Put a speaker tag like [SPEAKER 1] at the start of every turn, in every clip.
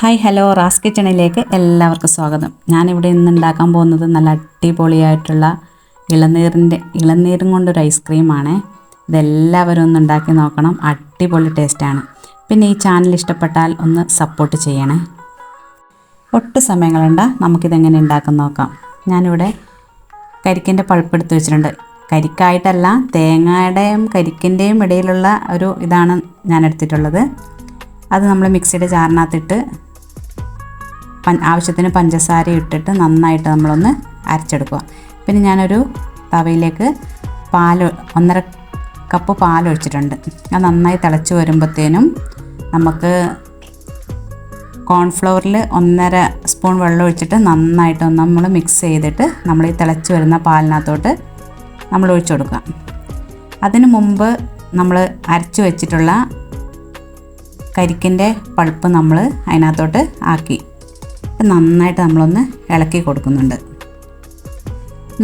[SPEAKER 1] Hi hello Ras കിച്ചണിലേക്ക് എല്ലാവർക്കും സ്വാഗതം. ഞാനിവിടെ ഇന്ന് ഉണ്ടാക്കാൻ പോകുന്നത് നല്ല അടിപൊളിയായിട്ടുള്ള ഇളനീറിന്റെ ഇളനീരും കൊണ്ടൊരു ഐസ്ക്രീമാണ് ഇതെല്ലാവരും ഒന്ന് ഉണ്ടാക്കി നോക്കണം. അടിപൊളി ടേസ്റ്റാണ് പിന്നെ ഈ ചാനൽ ഇഷ്ടപ്പെട്ടാൽ ഒന്ന് സപ്പോർട്ട് ചെയ്യണേ. ഒട്ടും സമയങ്ങളുണ്ട നമുക്കിതെങ്ങനെ ഉണ്ടാക്കാൻ നോക്കാം. ഞാനിവിടെ കരിക്കിന്റെ പഴുപ്പെടുത്ത് വെച്ചിട്ടുണ്ട്. കരിക്കായിട്ടല്ല തേങ്ങയുടെയും കരിക്കിന്റെയും ഇടയിലുള്ള ഒരു ഇതാണ് ഞാൻ എടുത്തിട്ടുള്ളത്. അത് നമ്മൾ മിക്സിയുടെ ജാറിനകത്തിട്ട് ആവശ്യത്തിന് പഞ്ചസാര ഇട്ടിട്ട് നന്നായിട്ട് നമ്മളൊന്ന് അരച്ചെടുക്കുക. പിന്നെ ഞാനൊരു തവയിലേക്ക് പാൽ ഒന്നര കപ്പ് പാൽ ഒഴിച്ചിട്ടുണ്ട് അത് നന്നായി തിളച്ച് വരുമ്പോഴത്തേനും നമുക്ക് കോൺഫ്ലവറിൽ ഒന്നര സ്പൂൺ വെള്ളം ഒഴിച്ചിട്ട് നന്നായിട്ട് നമ്മൾ മിക്സ് ചെയ്തിട്ട് നമ്മൾ ഈ തിളച്ച് വരുന്ന പാലിനകത്തോട്ട് നമ്മൾ ഒഴിച്ചു കൊടുക്കുക. അതിന് മുമ്പ് നമ്മൾ അരച്ച് വെച്ചിട്ടുള്ള കരിക്കിന്റെ പൾപ്പ് നമ്മൾ അതിനകത്തോട്ട് ആക്കി. നന്നായിട്ട് നമ്മളൊന്ന് ഇളക്കി കൊടുക്കുന്നുണ്ട്.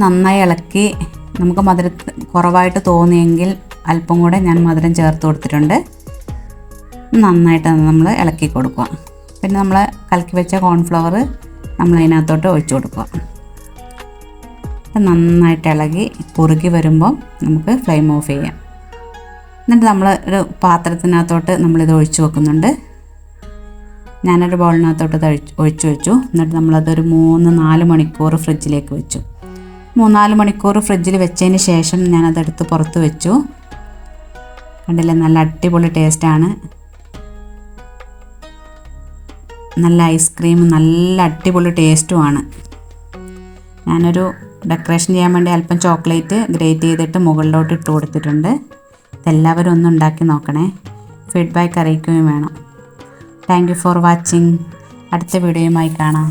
[SPEAKER 1] നന്നായി ഇളക്കി നമുക്ക് മധുര കുറവായിട്ട് തോന്നിയെങ്കിൽ അല്പം കൂടെ ഞാൻ മധുരം ചേർത്ത് കൊടുത്തിട്ടുണ്ട്. നന്നായിട്ട് നമ്മൾ ഇളക്കി കൊടുക്കുക. പിന്നെ നമ്മൾ കലക്കി വെച്ച കോൺഫ്ലവർ നമ്മൾ അതിനകത്തോട്ട് ഒഴിച്ചു കൊടുക്കുക. നന്നായിട്ട് ഇളകി കുറുകി വരുമ്പോൾ നമുക്ക് ഫ്ലെയിം ഓഫ് ചെയ്യാം. എന്നിട്ട് നമ്മൾ ഒരു പാത്രത്തിനകത്തോട്ട് നമ്മളിത് ഒഴിച്ചു വെക്കുന്നുണ്ട്. ഞാനൊരു ബൗളിനകത്തോട്ട് ഒഴിച്ച് വെച്ചു. എന്നിട്ട് നമ്മളതൊരു മൂന്ന് നാല് മണിക്കൂർ ഫ്രിഡ്ജിലേക്ക് വെച്ചു. മൂന്നാൽ മണിക്കൂർ ഫ്രിഡ്ജിൽ വെച്ചതിന് ശേഷം ഞാനതെടുത്ത് പുറത്ത് വെച്ചു. കണ്ടില്ലേ നല്ല അടിപൊളി ടേസ്റ്റാണ്. നല്ല ഐസ്ക്രീം നല്ല അടിപൊളി ടേസ്റ്റുമാണ്. ഞാനൊരു ഡെക്കറേഷൻ ചെയ്യാൻ വേണ്ടി അല്പം ചോക്ലേറ്റ് ഗ്രേറ്റ് ചെയ്തിട്ട് മുകളിലോട്ട് ഇട്ട് കൊടുത്തിട്ടുണ്ട്. ഇതെല്ലാവരും ഒന്ന് ഉണ്ടാക്കി നോക്കണേ. ഫീഡ്ബാക്ക് അറിയിക്കുകയും വേണം. Thank you for watching. അടുത്ത വീഡിയോയുമായി കാണാം.